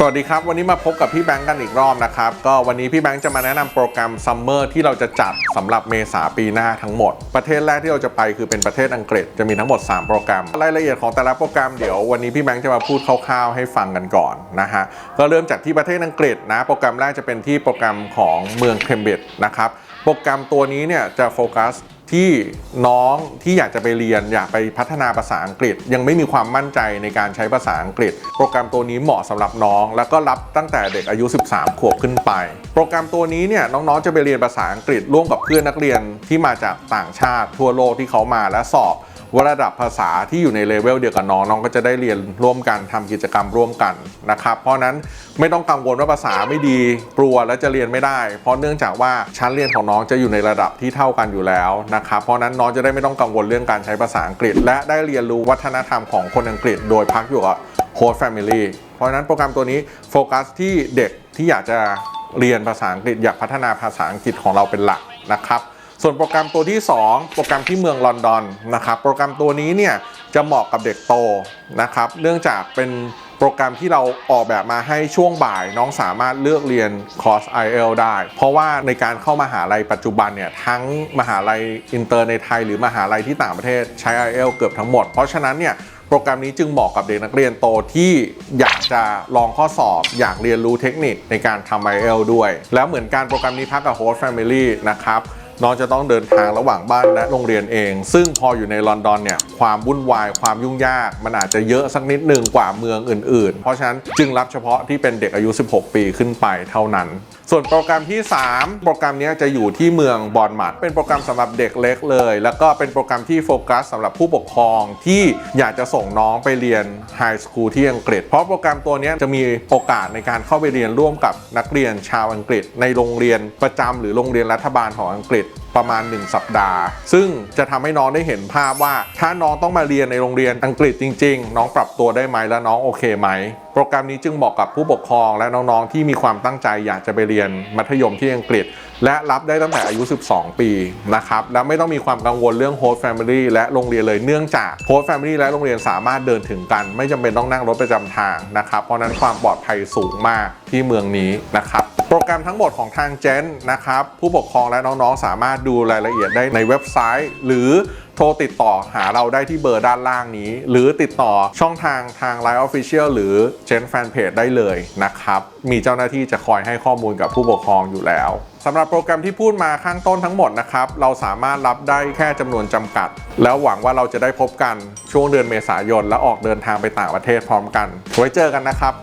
สวัสดีครับ วันนี้มาพบกับพี่แบงค์กันอีกรอบนะครับ ก็วันนี้พี่แบงค์จะมาแนะนำโปรแกรมซัมเมอร์ที่เราจะจัดสำหรับเมษาปีหน้าทั้งหมด ประเทศแรกที่เราจะไปคือเป็นประเทศอังกฤษจะมีทั้งหมด 3 โปรแกรม รายละเอียดของแต่ละโปรแกรมเดี๋ยววันนี้พี่แบงค์จะมาพูดคร่าวๆให้ฟังกันก่อนนะฮะก็เริ่มจากที่ประเทศอังกฤษนะ โปรแกรมแรกจะเป็นที่โปรแกรมของเมืองเคมบริดจ์นะครับโปรแกรมตัวนี้เนี่ยจะโฟกัส ที่น้องที่อยากจะไปเรียนอยากไปพัฒนาภาษาอังกฤษ ยังไม่มีความมั่นใจในการใช้ภาษาอังกฤษ โปรแกรมตัวนี้เหมาะสำหรับน้อง แล้วก็รับตั้งแต่เด็กอายุ 13 ขวบขึ้นไป โปรแกรมตัวนี้เนี่ยน้องๆจะไปเรียนภาษาอังกฤษร่วมกับเพื่อนนักเรียนที่มาจากต่างชาติทั่วโลกที่เขามาและสอบ ว่าระดับภาษาที่อยู่ในเลเวลเดียวกับน้องน้องก็จะได้เรียนร่วมกันทำกิจกรรมร่วมกันนะครับเพราะนั้นไม่ต้องกังวลว่าภาษาไม่ดีกลัวและจะเรียนไม่ได้ เพราะเนื่องจากว่าชั้นเรียนของน้องจะอยู่ในระดับที่เท่ากันอยู่แล้วนะครับเพราะนั้นน้องจะได้ไม่ต้องกังวลเรื่องการใช้ภาษาอังกฤษ และได้เรียนรู้วัฒนธรรมของคนอังกฤษ โดยพักอยู่กับโฮสต์แฟมิลี่เพราะนั้นโปรแกรมตัวนี้โฟกัสที่เด็กที่อยากจะเรียนภาษาอังกฤษอยากพัฒนาภาษาอังกฤษของเราเป็นหลักนะครับ ส่วนโปรแกรมตัวที่ 2 โปรแกรมที่เมืองลอนดอนนะครับโปรแกรมตัวนี้เนี่ยจะเหมาะกับเด็กโตนะครับเนื่องจากเป็นโปรแกรมที่เราออกแบบมาให้ช่วงบ่ายน้องสามารถเลือกเรียนคอร์ส IEL ได้ เพราะว่าในการเข้ามหาลัยปัจจุบันเนี่ยทั้งมหาลัยอินเตอร์ในไทยหรือมหาลัยที่ต่างประเทศใช้ IEL เกือบทั้งหมด เพราะฉะนั้นเนี่ยโปรแกรมนี้จึงเหมาะกับเด็กนักเรียนโตที่อยากจะลองข้อสอบ อยากเรียนรู้เทคนิคในการทำ IEL ด้วย แล้วเหมือนการโปรแกรมนี้พักกับ Host Family นะครับ น้องจะต้องเดินทางระหว่างบ้านและโรงเรียนเอง ซึ่งพออยู่ในลอนดอนเนี่ยความวุ่นวายความยุ่งยาก มันอาจจะเยอะสักนิดหนึ่งกว่าเมืองอื่นๆ เพราะฉะนั้นจึงรับเฉพาะที่เป็นเด็กอายุ 16 ปีขึ้นไปเท่านั้น ส่วนโปรแกรมที่ 3 โปรแกรมนี้จะอยู่ที่เมืองบอนมัดเป็นโปรแกรมสำหรับเด็กเล็กเลย แล้วก็เป็นโปรแกรมที่โฟกัสสำหรับผู้ปกครองที่อยากจะส่งน้องไปเรียนไฮสคูลที่อังกฤษ เพราะโปรแกรมตัวนี้จะมีโอกาสในการเข้าไปเรียนร่วมกับนักเรียนชาวอังกฤษ ในโรงเรียนประจำหรือโรงเรียนรัฐบาลของอังกฤษ ประมาณ 1 สัปดาห์ ซึ่งจะทำให้น้องได้เห็นภาพว่า ถ้าน้องต้องมาเรียนในโรงเรียนอังกฤษจริง ๆ น้องปรับตัวได้ไหมและน้องโอเคไหม โปรแกรมนี้จึงเหมาะกับผู้ปกครองและน้องๆ ที่มีความตั้งใจอยากจะไปเรียนมัธยมที่อังกฤษ และรับได้ตั้งแต่อายุ 12 ปีนะครับและไม่ต้องมีความกังวลเรื่อง host family และโรงเรียนเลยเนื่องจาก host family และโรงเรียนสามารถเดินถึงกัน ไม่จำเป็นต้องนั่งรถประจำทางนะครับเพราะนั้นความปลอดภัยสูงมากที่เมืองนี้นะครับโปรแกรมทั้งหมดของทางเจนนะครับผู้ปกครองและน้องๆ สามารถดูรายละเอียดได้ในเว็บไซต์ หรือ โทรติดต่อหาเราได้ที่เบอร์ด้านล่างนี้ หรือติดต่อช่องทางทาง Line Official หรือ Gen Fanpage ได้เลยนะครับ มีเจ้าหน้าที่จะคอยให้ข้อมูลกับผู้ปกครองอยู่แล้วสำหรับโปรแกรมที่พูดมาข้างต้นทั้งหมดนะครับ เราสามารถรับได้แค่จำนวนจำกัด แล้วหวังว่าเราจะได้พบกันช่วงเดือนเมษายน และออกเดินทางไปต่างประเทศพร้อมกัน ไว้เจอกันนะครับ